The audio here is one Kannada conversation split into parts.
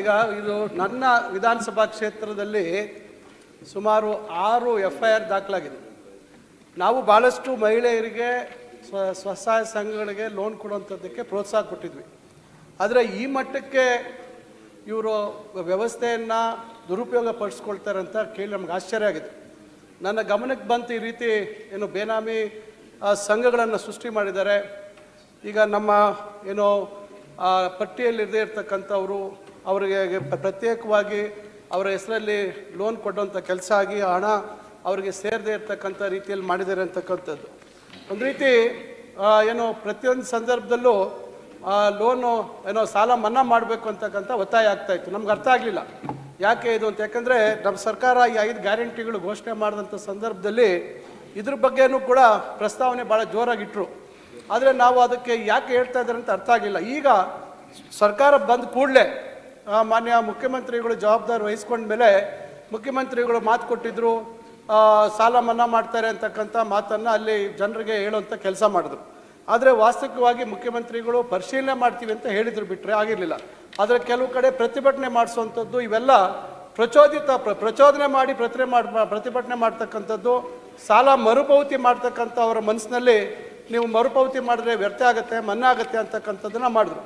ಈಗ ಇದು ನನ್ನ ವಿಧಾನಸಭಾ ಕ್ಷೇತ್ರದಲ್ಲಿ ಸುಮಾರು ಆರು ಎಫ್ ಐ ಆರ್ ದಾಖಲಾಗಿದೆ. ನಾವು ಭಾಳಷ್ಟು ಮಹಿಳೆಯರಿಗೆ ಸ್ವ, ಸ್ವಸಹಾಯ ಸಂಘಗಳಿಗೆ ಲೋನ್ ಕೊಡುವಂಥದ್ದಕ್ಕೆ ಪ್ರೋತ್ಸಾಹ ಕೊಟ್ಟಿದ್ವಿ. ಆದರೆ ಈ ಮಟ್ಟಕ್ಕೆ ಇವರು ವ್ಯವಸ್ಥೆಯನ್ನು ದುರುಪಯೋಗ ಪಡಿಸ್ಕೊಳ್ತಾರೆ ಅಂತ ಕೇಳಿ ನಮ್ಗೆ ಆಶ್ಚರ್ಯ ಆಗಿದೆ. ನನ್ನ ಗಮನಕ್ಕೆ ಬಂತು ಈ ರೀತಿ ಏನು ಬೇನಾಮಿ ಸಂಘಗಳನ್ನು ಸೃಷ್ಟಿ ಮಾಡಿದ್ದಾರೆ. ಈಗ ನಮ್ಮ, ಏನು ಪಟ್ಟಿಯಲ್ಲಿ ಪಟ್ಟಿಯಲ್ಲಿರದೇ ಇರ್ತಕ್ಕಂಥವ್ರು ಅವರಿಗೆ ಪ್ರತ್ಯೇಕವಾಗಿ ಅವರ ಹೆಸರಲ್ಲಿ ಲೋನ್ ಕೊಡುವಂಥ ಕೆಲಸ ಆಗಿ ಹಣ ಅವರಿಗೆ ಸೇರದೇ ಇರತಕ್ಕಂಥ ರೀತಿಯಲ್ಲಿ ಮಾಡಿದ್ದಾರೆ ಅಂತಕ್ಕಂಥದ್ದು. ಒಂದು ರೀತಿ ಏನು ಪ್ರತಿಯೊಂದು ಸಂದರ್ಭದಲ್ಲೂ ಲೋನು ಏನೋ ಸಾಲ ಮನ್ನಾ ಮಾಡಬೇಕು ಅಂತಕ್ಕಂಥ ಒತ್ತಾಯ ಆಗ್ತಾಯಿತ್ತು ನಮ್ಗೆ ಅರ್ಥ ಆಗಲಿಲ್ಲ. ಯಾಕೆ ಇದು ಅಂತ ಯಾಕಂದರೆ ನಮ್ಮ ಸರ್ಕಾರ ಈ ಐದು ಗ್ಯಾರಂಟಿಗಳು ಘೋಷಣೆ ಮಾಡಿದಂಥ ಸಂದರ್ಭದಲ್ಲಿ ಇದ್ರ ಬಗ್ಗೆನೂ ಕೂಡ ಪ್ರಸ್ತಾವನೆ ಭಾಳ ಜೋರಾಗಿಟ್ಟರು ಆದರೆ ನಾವು ಅದಕ್ಕೆ ಯಾಕೆ ಹೇಳ್ತಾ ಇದ್ದಾರೆ ಅಂತ ಅರ್ಥ ಆಗಿಲ್ಲ ಈಗ ಸರ್ಕಾರ ಬಂದ ಕೂಡಲೇ ಮಾನ್ಯ ಮುಖ್ಯಮಂತ್ರಿಗಳು ಜವಾಬ್ದಾರಿ ವಹಿಸ್ಕೊಂಡ ಮೇಲೆ ಮುಖ್ಯಮಂತ್ರಿಗಳು ಮಾತು ಕೊಟ್ಟಿದ್ರು ಆ, ಸಾಲ ಮನ್ನಾ ಮಾಡ್ತಾರೆ ಅಂತಕ್ಕಂಥ ಮಾತನ್ನು ಅಲ್ಲಿ ಜನರಿಗೆ ಹೇಳುವಂಥ ಕೆಲಸ ಮಾಡಿದ್ರು. ಆದರೆ ವಾಸ್ತವಿಕವಾಗಿ ಮುಖ್ಯಮಂತ್ರಿಗಳು ಪರಿಶೀಲನೆ ಮಾಡ್ತೀವಿ ಅಂತ ಹೇಳಿದ್ರು ಬಿಟ್ಟರೆ ಆಗಿರಲಿಲ್ಲ. ಆದರೆ ಕೆಲವು ಕಡೆ ಪ್ರತಿಭಟನೆ ಮಾಡಿಸುವಂಥದ್ದು ಇವೆಲ್ಲ ಪ್ರಚೋದಿತ ಪ್ರ- ಪ್ರಚೋದನೆ ಮಾಡಿ ಪ್ರತಿಭೆ ಮಾಡಿ ಪ್ರತಿಭಟನೆ ಮಾಡ್ತಕ್ಕಂಥದ್ದು ಸಾಲ ಮರುಪಾವತಿ ಮಾಡ್ತಕ್ಕಂಥ ಅವರ ಮನಸ್ಸಿನಲ್ಲಿ ನೀವು ಮರುಪಾವತಿ ಮಾಡಿದ್ರೆ ವ್ಯರ್ಥ ಆಗುತ್ತೆ ಮನ್ನಾ ಆಗುತ್ತೆ ಅಂತಕ್ಕಂಥದ್ದನ್ನು ಮಾಡಿದ್ರು.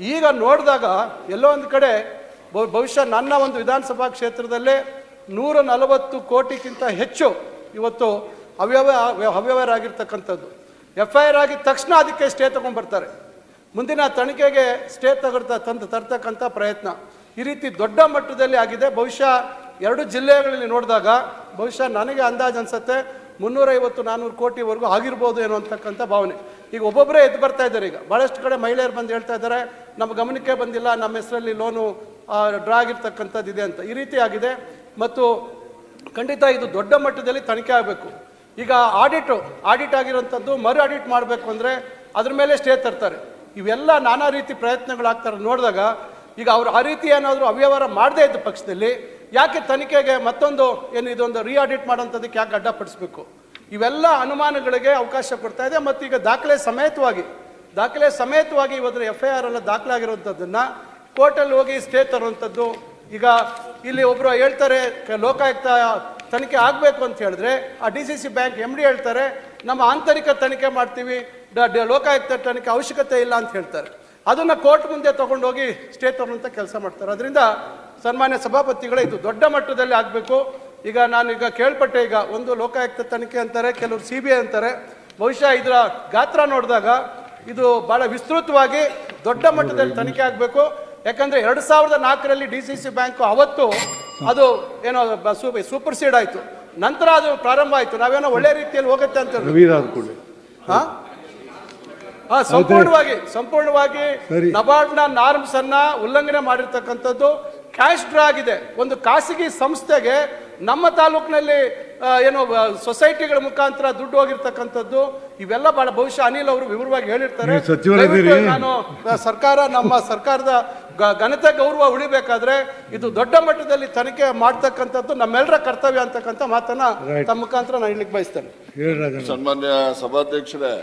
ಈಗ ನೋಡಿದಾಗ ಎಲ್ಲೋ ಒಂದು ಕಡೆ ಬಹು- ಬಹುಶಃ ನನ್ನ ಒಂದು ವಿಧಾನಸಭಾ ಕ್ಷೇತ್ರದಲ್ಲೇ ನೂರ ನಲವತ್ತು ಕೋಟಿಗಿಂತ ಹೆಚ್ಚು ಇವತ್ತು ಅವ್ಯವ ಅವ್ಯವಹಾರ ಆಗಿರ್ತಕ್ಕಂಥದ್ದು ಎಫ್ ಐ ಆರ್ ಆಗಿದ ತಕ್ಷಣ ಅದಕ್ಕೆ ಸ್ಟೇ ತೊಗೊಂಡ್ಬರ್ತಾರೆ ಮುಂದಿನ ತನಿಖೆಗೆ ಸ್ಟೇ ತಗೊಳ್ತಾ ತಂದು ತರ್ತಕ್ಕಂಥ ಪ್ರಯತ್ನ. ಈ ರೀತಿ ದೊಡ್ಡ ಮಟ್ಟದಲ್ಲಿ ಆಗಿದೆ. ಬಹುಶಃ ಎರಡು ಜಿಲ್ಲೆಗಳಲ್ಲಿ ನೋಡಿದಾಗ ಬಹುಶಃ ನನಗೆ ಅಂದಾಜು ಅನಿಸುತ್ತೆ ಮುನ್ನೂರೈವತ್ತು ನಾನ್ನೂರು ಕೋಟಿವರೆಗೂ ಆಗಿರ್ಬೋದು ಏನೋ ಅಂತಕ್ಕಂಥ ಭಾವನೆ. ಈಗ ಒಬ್ಬೊಬ್ಬರೇ ಎದ್ದು ಬರ್ತಾ ಇದ್ದಾರೆ. ಈಗ ಭಾಳಷ್ಟು ಕಡೆ ಮಹಿಳೆಯರು ಬಂದು ಹೇಳ್ತಾ ಇದ್ದಾರೆ, ನಮ್ಮ ಗಮನಕ್ಕೆ ಬಂದಿಲ್ಲ, ನಮ್ಮ ಹೆಸರಲ್ಲಿ ಲೋನು ಡ್ರಾ ಆಗಿರ್ತಕ್ಕಂಥದ್ದು ಇದೆ ಅಂತ. ಈ ರೀತಿ ಆಗಿದೆ. ಮತ್ತು ಖಂಡಿತ ಇದು ದೊಡ್ಡ ಮಟ್ಟದಲ್ಲಿ ತನಿಖೆ ಆಗಬೇಕು. ಈಗ ಆಡಿಟು, ಆಡಿಟ್ ಆಗಿರೋಂಥದ್ದು ಮರು ಆಡಿಟ್ ಮಾಡಬೇಕು ಅಂದರೆ ಅದ್ರ ಮೇಲೆ ಸ್ಟೇ ತರ್ತಾರೆ. ಇವೆಲ್ಲ ನಾನಾ ರೀತಿ ಪ್ರಯತ್ನಗಳಾಗ್ತಾರೆ ನೋಡಿದಾಗ ಈಗ ಅವರು ಆ ರೀತಿ ಏನಾದರೂ ಅವ್ಯವಹಾರ ಮಾಡದೇ ಇದ್ದ ಪಕ್ಷದಲ್ಲಿ ಯಾಕೆ ತನಿಖೆಗೆ ಮತ್ತೊಂದು, ಏನು ಇದೊಂದು ರೀ ಆಡಿಟ್ ಮಾಡೋಂಥದ್ದಕ್ಕೆ ಯಾಕೆ ಅಡ್ಡಪಡಿಸ್ಬೇಕು? ಇವೆಲ್ಲ ಅನುಮಾನಗಳಿಗೆ ಅವಕಾಶ ಕೊಡ್ತಾ ಇದೆ. ಮತ್ತು ಈಗ ದಾಖಲೆ ಸಮೇತವಾಗಿ ದಾಖಲೆ ಸಮೇತವಾಗಿ ಇವತ್ತು ಎಫ್ ಐ ಆರ್ ಎಲ್ಲ ದಾಖಲಾಗಿರುವಂಥದ್ದನ್ನು ಕೋರ್ಟಲ್ಲಿ ಹೋಗಿ ಸ್ಟೇ ತರುವಂಥದ್ದು ಈಗ ಇಲ್ಲಿ ಒಬ್ಬರು ಹೇಳ್ತಾರೆ ಲೋಕಾಯುಕ್ತ ತನಿಖೆ ಆಗಬೇಕು ಅಂತ ಹೇಳಿದ್ರೆ, ಆ D C C bank M D ಹೇಳ್ತಾರೆ, ನಮ್ಮ ಆಂತರಿಕ ತನಿಖೆ ಮಾಡ್ತೀವಿ ಲೋಕಾಯುಕ್ತ ತನಿಖೆ ಅವಶ್ಯಕತೆ ಇಲ್ಲ ಅಂತ ಹೇಳ್ತಾರೆ. ಅದನ್ನು ಕೋರ್ಟ್ ಮುಂದೆ ತೊಗೊಂಡೋಗಿ ಸ್ಟೇ ತರುವಂಥ ಕೆಲಸ ಮಾಡ್ತಾರೆ. ಅದರಿಂದ ಸನ್ಮಾನ್ಯ ಸಭಾಪತಿಗಳೇ ಇದು ದೊಡ್ಡ ಮಟ್ಟದಲ್ಲಿ ಆಗಬೇಕು. ಈಗ ನಾನು ಈಗ ಕೇಳ್ಪಟ್ಟೆ ಈಗ ಒಂದು ಲೋಕಾಯುಕ್ತ ತನಿಖೆ ಅಂತಾರೆ ಕೆಲವರು ಸಿ ಬಿ ಐ ಅಂತಾರೆ. ಬಹುಶಃ ಇದರ ಗಾತ್ರ ನೋಡಿದಾಗ ಇದು ಬಹಳ ವಿಸ್ತೃತವಾಗಿ ದೊಡ್ಡ ಮಟ್ಟದಲ್ಲಿ ತನಿಖೆ ಆಗಬೇಕು. ಯಾಕಂದ್ರೆ ಎರಡು ಸಾವಿರದ ನಾಲ್ಕರಲ್ಲಿ ಡಿ ಸಿ ಸಿ ಬ್ಯಾಂಕು ಅವತ್ತು ಅದು ಏನೋ ಸೂಪರ್ ಸೀಡ್ ಆಯಿತು. ನಂತರ ಅದು ಪ್ರಾರಂಭ ಆಯಿತು. ನಾವೇನೋ ಒಳ್ಳೆ ರೀತಿಯಲ್ಲಿ ಹೋಗುತ್ತೆ ಅಂತ ಹಾಂ? ಹಾಂ ಸಂಪೂರ್ಣವಾಗಿ ಸಂಪೂರ್ಣವಾಗಿ. ನಬಾರ್ಡ್ನ ನಾರ್ಮ್ಸ್ ಅನ್ನ ಉಲ್ಲಂಘನೆ ಮಾಡಿರ್ತಕ್ಕಂಥದ್ದು ಕ್ಯಾಶ್ ಡ್ರಾ ಆಗಿದೆ. ಒಂದು ಖಾಸಗಿ ಸಂಸ್ಥೆಗೆ ನಮ್ಮ ತಾಲೂಕಿನಲ್ಲಿ ಏನೋ ಸೊಸೈಟಿಗಳ ಮುಖಾಂತರ ದುಡ್ಡು ಹೋಗಿರ್ತಕ್ಕಂಥದ್ದು ಇವೆಲ್ಲ ಬಹಳ ಬಹುಶಃ ಅನಿಲ್ ಅವರು ವಿವರವಾಗಿ ಹೇಳಿರ್ತಾರೆ. ನಾನು ಸರ್ಕಾರ ನಮ್ಮ ಸರ್ಕಾರದ ಘನತೆ ಗೌರವ ಉಳಿಬೇಕಾದ್ರೆ ಇದು ದೊಡ್ಡ ಮಟ್ಟದಲ್ಲಿ ತನಿಖೆ ಮಾಡ್ತಕ್ಕಂಥದ್ದು ನಮ್ಮೆಲ್ಲರ ಕರ್ತವ್ಯ ಅಂತಕ್ಕಂಥ ಮಾತನ್ನ. ತಮ್ಮ ಮುಖಾಂತರ ನಾನು ಹೇಳಲಿಕ್ಕೆ ಬಯಸ್ತೇನೆ ಸನ್ಮಾನ್ಯ ಸಭಾಧ್ಯಕ್ಷರೇ